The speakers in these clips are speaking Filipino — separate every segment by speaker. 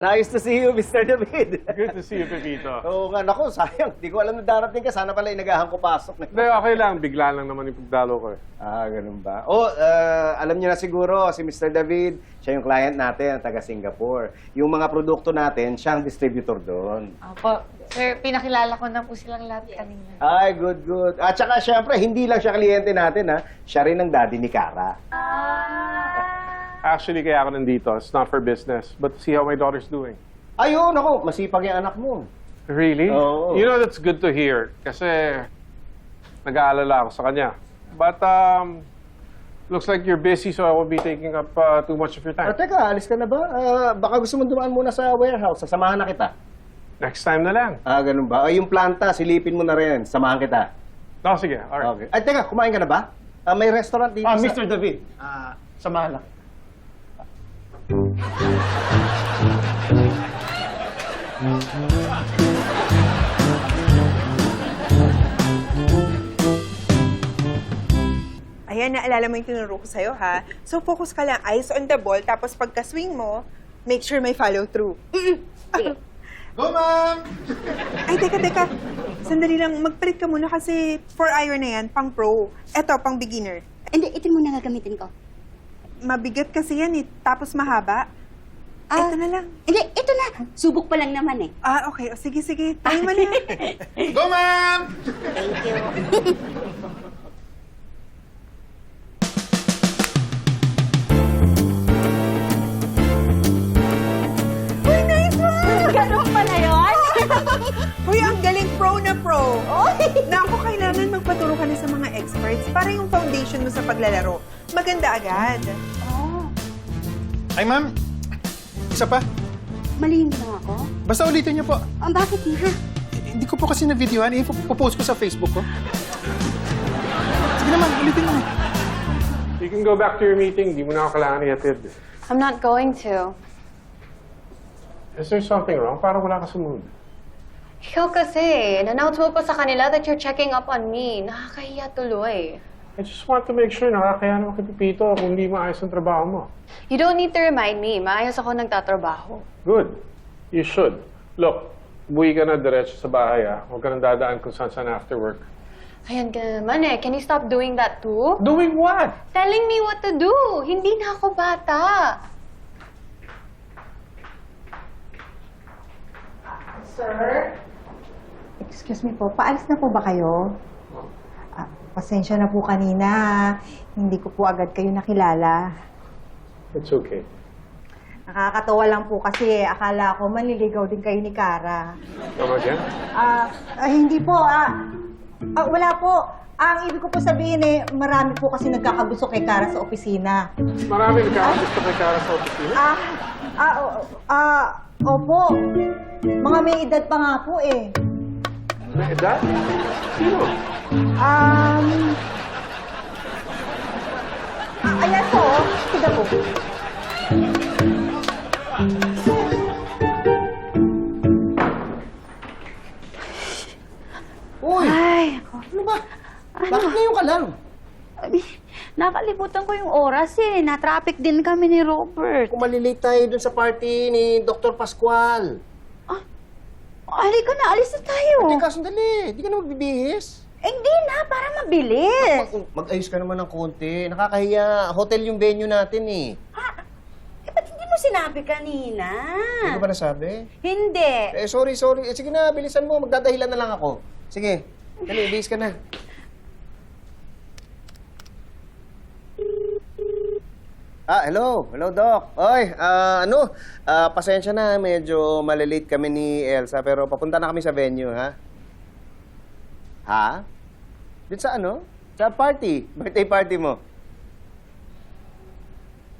Speaker 1: Nice to see you, Mr. David.
Speaker 2: Good to see you, Pepito.
Speaker 1: Oo nga, naku, sayang. Di ko alam na darating ka. Sana pala inagahan ko pasok.
Speaker 2: Hindi, okay lang. Bigla lang naman yung pagdalo ko. eh.
Speaker 1: Ah, ganun ba? Oh, uh, alam niyo na siguro, si Mr. David, siya yung client natin, taga Singapore. Yung mga produkto natin, siya ang distributor doon.
Speaker 3: Opo. Sir, pinakilala ko na po silang lahat kanina.
Speaker 1: Ay, good, good. At saka, syempre, hindi lang siya kliyente natin, ha? Siya rin ang daddy ni Kara.
Speaker 2: Actually, kaya ako nandito. It's not for business, but to see how my daughter's doing.
Speaker 1: Ayun, ako, masipag yung anak mo.
Speaker 2: Really?
Speaker 1: Oo.
Speaker 2: You know, that's good to hear. Kasi nag-aalala ako sa kanya. But, um, looks like you're busy, so I won't be taking up uh, too much of your
Speaker 1: Ah,
Speaker 2: time.
Speaker 1: teka, alis ka na ba? Ah, baka gusto mo dumaan muna sa warehouse. Sasamahan na kita.
Speaker 2: Next time na lang.
Speaker 1: Ah, ganun ba? Ay, yung planta, silipin mo na rin. Samahan kita.
Speaker 2: No, sige. Alright.
Speaker 1: Okay. Ay, teka, kumain ka na ba? Ah, may restaurant dito
Speaker 4: Ah,
Speaker 1: sa...
Speaker 4: Mr. David, ah, samahan lang.
Speaker 5: Ayan, naalala mo yung tinuro ko sa'yo, ha? So, focus ka lang, eyes on the ball, tapos pagka-swing mo, make sure may follow-through.
Speaker 4: Go, ma'am!
Speaker 5: Ay, teka, teka. Sandali lang, magpalit ka muna kasi for iron na yan, pang pro. Eto, pang beginner.
Speaker 6: Hindi, ito muna gagamitin ko.
Speaker 5: Mabigat kasi yan eh, tapos mahaba.
Speaker 6: Ah.
Speaker 5: Eto na lang.
Speaker 6: Hindi, ito na. Subok pa lang naman eh.
Speaker 5: Ah, okay. O, sige, sige. Tayo mo na.
Speaker 4: Go, ma'am!
Speaker 6: Thank you.
Speaker 5: Uy, nice one!
Speaker 6: Ganun pala yun?
Speaker 5: Uy, ang galing pro na pro. Naku, kailangan magpaturo ka na sa mga experts para yung foundation mo sa paglalaro. Maganda agad.
Speaker 6: oh,
Speaker 4: Ay, ma'am. Isa pa.
Speaker 6: mali yung ginawa ko.
Speaker 4: Basta ulitin niyo po.
Speaker 6: Oh, bakit nga?
Speaker 4: Hindi ko po kasi na-videoan. Eh, post ko sa Facebook ko. Sige naman, ulitin mo.
Speaker 2: You can go back to your meeting. Di mo na ako kailangan ihatid.
Speaker 3: I'm not going to.
Speaker 2: Is there something wrong? Parang wala ka sa mood.
Speaker 3: Ikaw kasi, in-announce mo pa sa kanila that you're checking up on me. Nakakahiya tuloy.
Speaker 2: I just want to make sure nakakaya naman kay Pepito kung hindi maayos ang trabaho mo.
Speaker 3: You don't need to remind me. Maayos ako nagtatrabaho.
Speaker 2: Good. You should. Look, buwi ka na diretso sa bahay ah. Huwag ka nang dadaan kung saan saan after work.
Speaker 3: Ayan ka naman eh. Can you stop doing that too?
Speaker 2: Doing what?
Speaker 3: Telling me what to do. Hindi na ako bata.
Speaker 7: Sir? Excuse me po, paalis na po ba kayo? Ah, pasensya na po kanina. Hindi ko po agad kayo nakilala.
Speaker 2: It's okay.
Speaker 7: Nakakatawa lang po kasi akala ko manliligaw din kayo ni Kara.
Speaker 2: Come again?
Speaker 7: Ah, ah, hindi po. Ah, ah, wala po. Ang ibig ko po sabihin eh, marami po kasi nagkakagusto kay Kara sa opisina.
Speaker 2: Marami nagkakagusto kay Kara sa opisina.
Speaker 7: Ah, ah, o- ah, opo. Mga may edad pa nga po eh.
Speaker 2: May edad? Sino?
Speaker 7: Um, ah, ayan po, oh. tignan po.
Speaker 1: Uy,
Speaker 6: Ay,
Speaker 1: ano ba? Bakit ngayon ka lang?
Speaker 6: nakalimutan ko yung oras eh. Na-traffic din kami ni Robert.
Speaker 1: Kung malilate tayo dun sa party ni Dr. Pascual.
Speaker 6: Halika na, alis na tayo.
Speaker 1: Teka, sandali. Di ka na magbibihis.
Speaker 6: Eh, hindi na, para mabilis.
Speaker 1: Mag- mag-ayos ka naman ng konti. Nakakahiya. Hotel yung venue natin eh.
Speaker 6: Eh, ba't hindi mo sinabi kanina?
Speaker 1: Hindi ko ba nasabi?
Speaker 6: Hindi.
Speaker 1: Eh, sorry, sorry. Eh, sige na, bilisan mo. Magdadahilan na lang ako. Sige. Dali, bihis ka na. Ah, hello. Hello, Doc. Oy, ah, ano? Ah, pasensya na. Medyo malilate kami ni Elsa. Pero papunta na kami sa venue, ha? Ha? Dito sa ano? Sa party. Birthday party mo.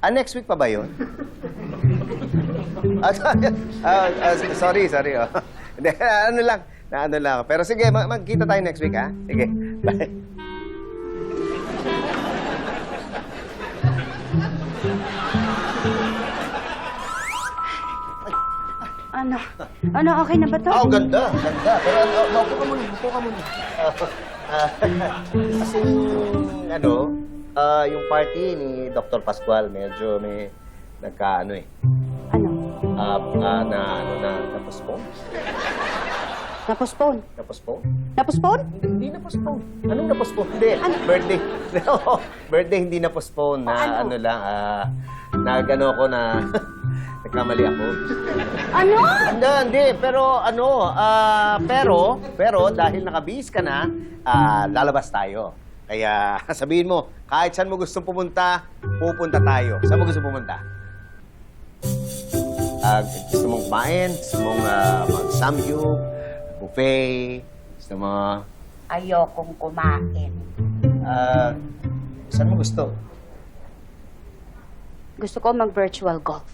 Speaker 1: Ah, next week pa ba yun? ah, sorry. Ah, ah, sorry, sorry. Oh. Hindi, ano lang. Na ano lang. Pero sige, mag- magkita tayo next week, ha? Sige. Bye.
Speaker 6: Ano? Ano, okay na ba to?
Speaker 1: Ah, ang ganda. Ganda. Pero uh, maupo ka muna. Maupo ka muna. Ah, kasi yung, ano, ah, yung party ni Dr. Pascual, medyo may nagka, ano eh.
Speaker 6: Ano?
Speaker 1: ah, ah, na ano na na-postpone?
Speaker 6: Napostpone.
Speaker 1: Na-postpone?
Speaker 6: Napostpone?
Speaker 1: Hindi na-postpone. Anong na-postpone? Hindi. Birthday. No, birthday hindi na-postpone. Na ano, lang, ah, nag-ano ako na, nagkamali ako.
Speaker 6: Ano?
Speaker 1: Hindi, hindi. Pero ano, ah, pero, pero dahil nakabihis ka na, ah, lalabas tayo. Kaya sabihin mo, kahit saan mo gustong pumunta, pupunta tayo. Saan mo gusto pumunta? Ah, gusto mong kumain? Gusto mong ah, mag-samgyup? Buffet? Gusto mo...
Speaker 6: Ayokong kumain.
Speaker 1: Ah, saan mo gusto?
Speaker 6: Gusto ko mag-virtual golf.